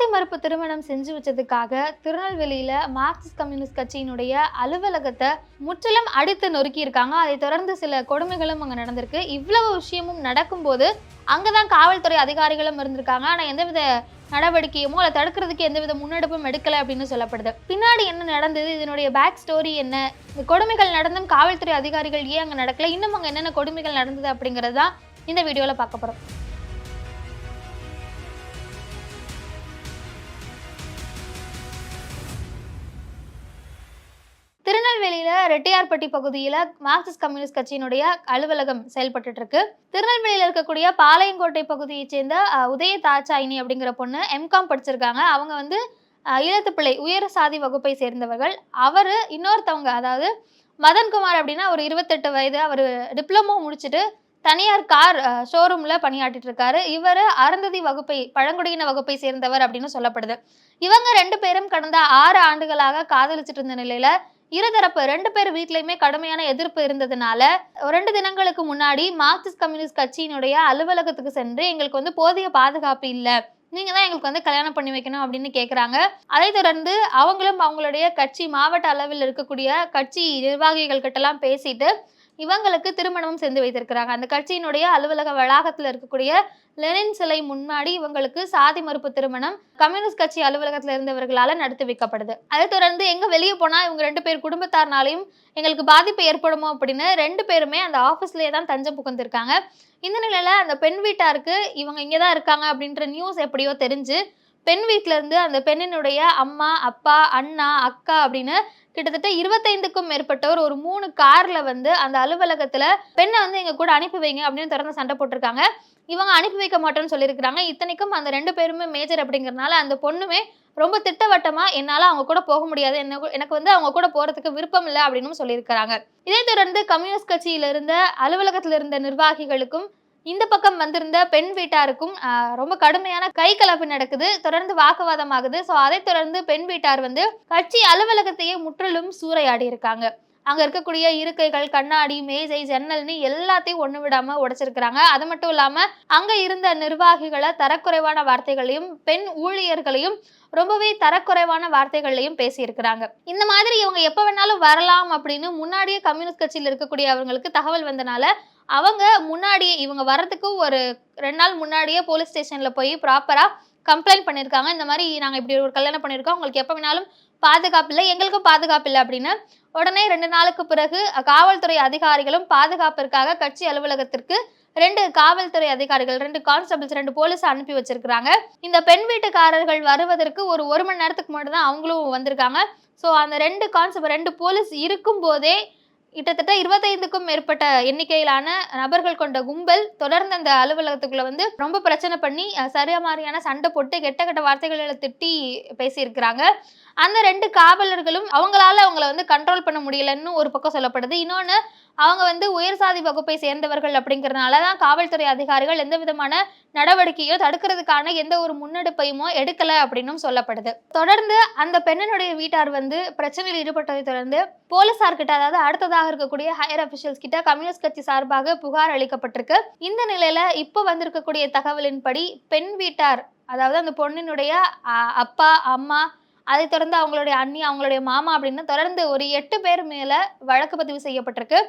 சாதி மறுப்பு திருமணம் செஞ்சு வச்சதுக்காக திருநெல்வேலியில மார்க்சிஸ்ட் கம்யூனிஸ்ட் கட்சியினுடைய அலுவலகத்தை முற்றிலும் அடித்து நொறுக்கி இருக்காங்க அதை தொடர்ந்து சில கொடுமைகளும் அங்க நடந்திருக்கு. இவ்வளவு விஷயமும் நடக்கும்போது அங்கதான் காவல்துறை அதிகாரிகளும் இருந்திருக்காங்க. ஆனா எந்தவித நடவடிக்கையுமோ அதை தடுக்கிறதுக்கு எந்தவித முன்னெடுப்பும் எடுக்கல அப்படின்னு சொல்லப்படுது. பின்னாடி என்ன நடந்தது? இதனுடைய பேக் ஸ்டோரி என்ன? இந்த கொடுமைகள் நடந்தும் காவல்துறை அதிகாரிகள் ஏன் அங்க நடக்கல? இன்னும் அங்க என்னென்ன கொடுமைகள் நடந்தது அப்படிங்கிறது தான் இந்த வீடியோல பார்க்க போறோம். திருநெல்வேலியில ரெட்டியார்பட்டி பகுதியில மார்க்சிஸ்ட் கம்யூனிஸ்ட் கட்சியினுடைய அலுவலகம் செயல்பட்டு இருக்கு திருநெல்வேலியில இருக்கக்கூடிய பாளையங்கோட்டை பகுதியைச் சேர்ந்த உதய தாச்சாயினி அப்படிங்கிற பொண்ணு எம்காம் படிச்சிருக்காங்க. அவங்க வந்து அஹ், ஈழத்துப்பிள்ளை உயர் சாதி வகுப்பை சேர்ந்தவர்கள். அவர் இன்னொருத்தவங்க அதாவது மதன்குமார் அப்படின்னா ஒரு இருபத்தெட்டு வயது அவர் டிப்ளமோ முடிச்சுட்டு தனியார் கார் ஷோரூமில் பணியாற்றிட்டு இருக்காரு இவர் அருந்ததி வகுப்பை பழங்குடியின வகுப்பை சேர்ந்தவர் அப்படின்னு சொல்லப்படுது. இவங்க ரெண்டு பேரும் கடந்த ஆறு ஆண்டுகளாக காதலிச்சிட்டு இருந்த நிலையில இருதரப்பு ரெண்டு பேர் வீட்லயுமே கடுமையான எதிர்ப்பு இருந்ததுனால ரெண்டு தினங்களுக்கு முன்னாடி மார்க்சிஸ்ட் கம்யூனிஸ்ட் கட்சியினுடைய அலுவலகத்துக்கு சென்று எங்களுக்கு வந்து போதிய பாதுகாப்பு இல்லை. நீங்க தான் எங்களுக்கு வந்து கல்யாணம் பண்ணி வைக்கணும் அப்படின்னு கேட்குறாங்க அதை தொடர்ந்து அவங்களும் அவங்களுடைய கட்சி மாவட்ட அளவில் இருக்கக்கூடிய கட்சி நிர்வாகிகள் கிட்டலாம் பேசிட்டு இவங்களுக்கு திருமணமும் செஞ்சு வைத்திருக்கிறாங்க. அந்த கட்சியினுடைய அலுவலக வளாகத்தில் இருக்கக்கூடிய லெனின் சிலை முன்னாடி இவங்களுக்கு சாதி மறுப்பு திருமணம் கம்யூனிஸ்ட் கட்சி அலுவலகத்தில் இருந்தவர்களால் நடத்தி வைக்கப்படுது. அதை தொடர்ந்து எங்க வெளியே போனா இவங்க ரெண்டு பேர் குடும்பத்தார்னாலையும் எங்களுக்கு பாதிப்பு ஏற்படுமோ அப்படின்னு ரெண்டு பேருமே அந்த ஆஃபீஸ்லேயே தான் தஞ்சம் புகுந்திருக்காங்க. இந்த நிலையில அந்த பெண் வீட்டாருக்கு இவங்க இங்கே தான் இருக்காங்க அப்படின்ற நியூஸ் எப்படியோ தெரிஞ்சு பெண் வீட்டிலேருந்து இருந்து அந்த பெண்ணினுடைய அம்மா அப்பா அண்ணா அக்கா அப்படின்னு கிட்டத்தட்ட இருபத்தைந்துக்கும் மேற்பட்டவர் ஒரு மூணு கார்ல வந்து அந்த அலுவலகத்துல பெண்ணை வந்து எங்க கூட அனுப்பி வைங்க அப்படின்னு தொடர்ந்து சண்டை போட்டிருக்காங்க. இவங்க அனுப்பி வைக்க மாட்டோம்னு சொல்லியிருக்கிறாங்க. இத்தனைக்கும் அந்த ரெண்டு பேருமே மேஜர் அப்படிங்கிறனால அந்த பொண்ணுமே ரொம்ப திட்டவட்டமா என்னால அவங்க கூட போக முடியாது. என்ன எனக்கு வந்து அவங்க கூட போறதுக்கு விருப்பம் இல்லை அப்படின்னு சொல்லியிருக்கிறாங்க. இதை தொடர்ந்து கம்யூனிஸ்ட் கட்சியில இருந்த அலுவலகத்துல இருந்த நிர்வாகிகளுக்கும் இந்த பக்கம் வந்திருந்த பெண் வீட்டாருக்கும் ரொம்ப கடுமையான கை கலப்பு நடக்குது. தொடர்ந்து வாக்குவாதம் ஆகுது. ஸோ அதை தொடர்ந்து பெண் வீட்டார் வந்து கட்சி அலுவலகத்தையே முற்றிலும் சூறையாடி இருக்காங்க. அங்க இருக்கக்கூடிய இருக்கைகள் கண்ணாடி மேஜை ஜன்னல்னு எல்லாத்தையும் ஒண்ணு விடாம உடைச்சிருக்கிறாங்க. அது மட்டும் இல்லாம அங்க இருந்த நிர்வாகிகளை தரக்குறைவான வார்த்தைகளையும் பெண் ஊழியர்களையும் ரொம்பவே தரக்குறைவான வார்த்தைகள்லையும் பேசியிருக்கிறாங்க. இந்த மாதிரி இவங்க எப்போ வேணாலும் வரலாம் அப்படின்னு முன்னாடியே கம்யூனிஸ்ட் கட்சியில் இருக்கக்கூடிய அவங்களுக்கு தகவல் வந்தனால அவங்க முன்னாடியே இவங்க வர்றதுக்கு ஒரு ரெண்டு நாள் முன்னாடியே போலீஸ் ஸ்டேஷன்ல போய் ப்ராப்பரா கம்ப்ளைண்ட் பண்ணியிருக்காங்க இந்த மாதிரி நாங்கள் இப்படி ஒரு கல்யாணம் பண்ணியிருக்கோம் உங்களுக்கு எப்போ வேணாலும் பாதுகாப்பு இல்லை. எங்களுக்கும் பாதுகாப்பு இல்லை அப்படின்னு உடனே ரெண்டு நாளுக்கு பிறகு காவல்துறை அதிகாரிகளும் பாதுகாப்பிற்காக கட்சி அலுவலகத்திற்கு ரெண்டு காவல்துறை அதிகாரிகள் ரெண்டு கான்ஸ்டபிள்ஸ் ரெண்டு போலீஸ் அனுப்பி வச்சிருக்கிறாங்க. இந்த பெண் வீட்டுக்காரர்கள் வருவதற்கு ஒரு ஒரு மணி நேரத்துக்கு முன்னாடி தான் அவங்களும் வந்திருக்காங்க. ஸோ அந்த ரெண்டு கான்ஸ்டபிள் ரெண்டு போலீஸ் இருக்கும் போதே கிட்டத்தட்ட இருபத்தைந்துக்கும் மேற்பட்ட எண்ணிக்கையிலான நபர்கள் கொண்ட கும்பல் தொடர்ந்து அந்த அலுவலகத்துக்குள்ள வந்து ரொம்ப பிரச்சனை பண்ணி சரியா மாதிரியான சண்டை போட்டு கெட்ட கெட்ட வார்த்தைகளை திட்டி பேசியிருக்கிறாங்க. அந்த ரெண்டு காவலர்களும் அவங்களால அவங்கள வந்து கண்ட்ரோல் பண்ண முடியலன்னு ஒரு பக்கம் சொல்லப்படுது. இன்னொன்று அவங்க வந்து உயர் சாதி வகுப்பை சேர்ந்தவர்கள் அப்படிங்கிறதுனால தான் காவல்துறை அதிகாரிகள் எந்த விதமான நடவடிக்கையோ தடுக்கிறதுக்கான எந்த ஒரு முன்னெடுப்பையுமோ எடுக்கல அப்படின்னும் சொல்லப்படுது. தொடர்ந்து அந்த பெண்ணினுடைய வீட்டார் வந்து பிரச்சனையில் ஈடுபட்டதை தொடர்ந்து போலீசார்கிட்ட அதாவது அடுத்ததாக இருக்கக்கூடிய ஹையர் அபிஷியல்ஸ் கிட்ட கம்யூனிஸ்ட் கட்சி சார்பாக புகார் அளிக்கப்பட்டிருக்கு. இந்த நிலையில இப்போ வந்திருக்கக்கூடிய தகவலின்படி பெண் வீட்டார் அதாவது அந்த பொண்ணினுடைய அப்பா அம்மா அதை தொடர்ந்து அவங்களுடைய அண்ணி அவங்களுடைய மாமா அப்படின்னு தொடர்ந்து ஒரு எட்டு பேர் மேல வழக்கு பதிவு செய்யப்பட்டிருக்கு.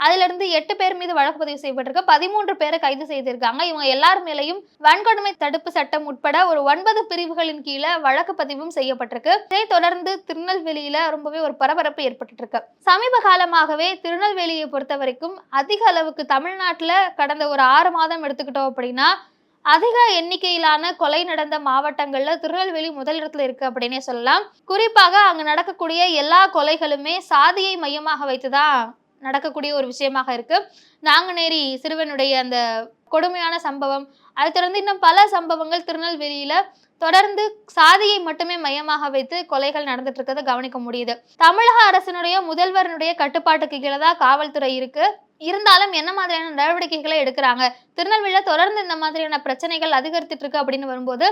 அதிலிருந்து எட்டு பேர் மீது வழக்கு பதிவு செய்யப்பட்டிருக்கு. பதிமூன்று பேரை கைது செய்திருக்காங்க. இவங்க எல்லார் மேலையும் வன்கொடுமை தடுப்பு சட்டம் உட்பட ஒரு ஒன்பது பிரிவுகளின் கீழே வழக்கு பதிவும் செய்யப்பட்டிருக்கு. இதை தொடர்ந்து திருநெல்வேலியில ரொம்பவே ஒரு பரபரப்பு ஏற்பட்டு இருக்கு சமீப காலமாகவே திருநெல்வேலியை பொறுத்த வரைக்கும் அதிக அளவுக்கு தமிழ்நாட்டுல கடந்த ஒரு ஆறு மாதம் எடுத்துக்கிட்டோம் அப்படின்னா அதிக எண்ணிக்கையிலான கொலை நடந்த மாவட்டங்கள்ல திருநெல்வேலி முதலிடத்துல இருக்கு அப்படின்னே சொல்லலாம். குறிப்பாக அங்க நடக்கக்கூடிய எல்லா கொலைகளுமே சாதியை மையமாக வைத்துதான் நடக்கக்கூடிய ஒரு விஷயமாக இருக்கு. நாங்குநேரி சிறுவனுடைய அந்த கொடுமையான சம்பவம் அதை தொடர்ந்து இன்னும் பல சம்பவங்கள் திருநெல்வேலியில தொடர்ந்து சாதியை மட்டுமே மையமாக வைத்து கொலைகள் நடந்துட்டு இருக்கிறத கவனிக்க முடியுது. தமிழக அரசினுடைய முதல்வரனுடைய கட்டுப்பாட்டுக்கு கீழே தான் காவல்துறை இருக்கு. இருந்தாலும் என்ன மாதிரியான நடவடிக்கைகளை எடுக்கிறாங்க? திருநெல்வேலியில் தொடர்ந்து இந்த மாதிரியான பிரச்சனைகள் அதிகரித்துட்டு இருக்கு அப்படின்னு வரும்போது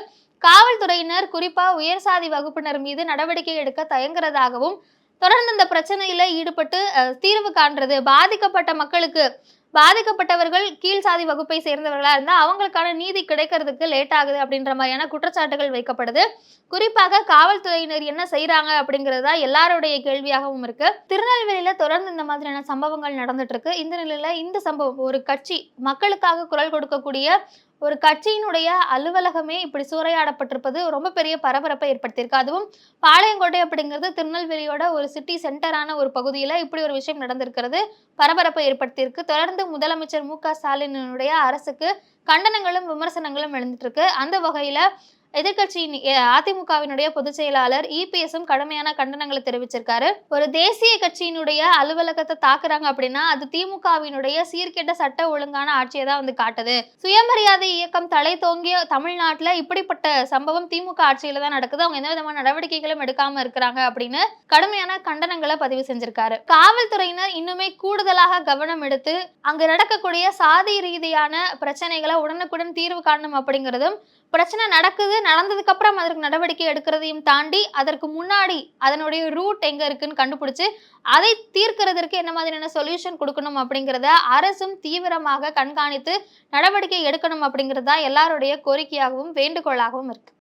காவல்துறையினர் குறிப்பா உயர் சாதி வகுப்பினர் மீது நடவடிக்கை எடுக்க தயங்குறதாகவும் தொடர்ந்து இந்த பிரச்சனையில ஈடுபட்டு தீர்வு காண்றது பாதிக்கப்பட்ட மக்களுக்கு பாதிக்கப்பட்டவர்கள் கீழ் சாதி வகுப்பை சேர்ந்தவர்களா இருந்தால் அவங்களுக்கான நீதி கிடைக்கிறதுக்கு லேட் ஆகுது அப்படின்ற மாதிரியான குற்றச்சாட்டுகள் வைக்கப்படுது. குறிப்பாக காவல்துறையினர் என்ன செய்கிறாங்க அப்படிங்கிறது தான் எல்லாருடைய கேள்வியாகவும் இருக்கு. திருநெல்வேலியில தொடர்ந்து இந்த மாதிரியான சம்பவங்கள் நடந்துட்டு இருக்கு. இந்த நிலையில இந்த சம்பவம் ஒரு கட்சி மக்களுக்காக குரல் கொடுக்கக்கூடிய ஒரு கட்சியினுடைய அலுவலகமே இப்படி சூறையாடப்பட்டிருப்பது ரொம்ப பெரிய பரபரப்பை ஏற்படுத்தியிருக்கு. அதுவும் பாளையங்கோட்டை அப்படிங்கிறது திருநெல்வேலியோட ஒரு சிட்டி சென்டரான ஒரு பகுதியில் இப்படி ஒரு விஷயம் நடந்திருக்கிறது பரபரப்பை ஏற்படுத்தியிருக்கு. தொடர்ந்து முதலமைச்சர் மு க ஸ்டாலினுடைய அரசுக்கு கண்டனங்களும் விமர்சனங்களும் எழுந்துட்டு இருக்கு. அந்த வகையில எதிர்க்கட்சியின் அதிமுகவினுடைய பொதுச் செயலாளர் இபிஎஸும் கடுமையான கண்டனங்களை தெரிவிச்சிருக்காரு. ஒரு தேசிய கட்சியினுடைய அலுவலகத்தை தாக்குறாங்க அப்படின்னா அது திமுகவினுடைய சீர்கெட்ட சட்ட ஒழுங்கான ஆட்சியை தான் வந்து காட்டுது. சுயமரியாதை இயக்கம் தலை தோங்கிய தமிழ்நாட்டில் இப்படிப்பட்ட சம்பவம் திமுக ஆட்சியில தான் நடக்குது. அவங்க எந்த விதமான நடவடிக்கைகளும் எடுக்காம இருக்கிறாங்க அப்படின்னு கடுமையான கண்டனங்களை பதிவு செஞ்சிருக்காரு. காவல்துறையினர் இன்னுமே கூடுதலாக கவனம் எடுத்து அங்க நடக்கக்கூடிய சாதி ரீதியான பிரச்சனைகளை உடனுக்குடன் தீர்வு காணணும் அப்படிங்கிறதும் பிரச்சனை நடக்குது நடந்ததுக்கு அப்புறம் அதற்கு நடவடிக்கை எடுக்கிறதையும் தாண்டி அதற்கு முன்னாடி அதனுடைய ரூட் எங்க இருக்குன்னு கண்டுபிடிச்சு அதை தீர்க்கிறதற்கு என்ன மாதிரியான சொல்யூஷன் கொடுக்கணும் அப்படிங்கிறத அரசும் தீவிரமாக கண்காணித்து நடவடிக்கை எடுக்கணும் அப்படிங்கிறது தான் எல்லாருடைய கோரிக்கையாகவும் வேண்டுகோளாகவும் இருக்கு.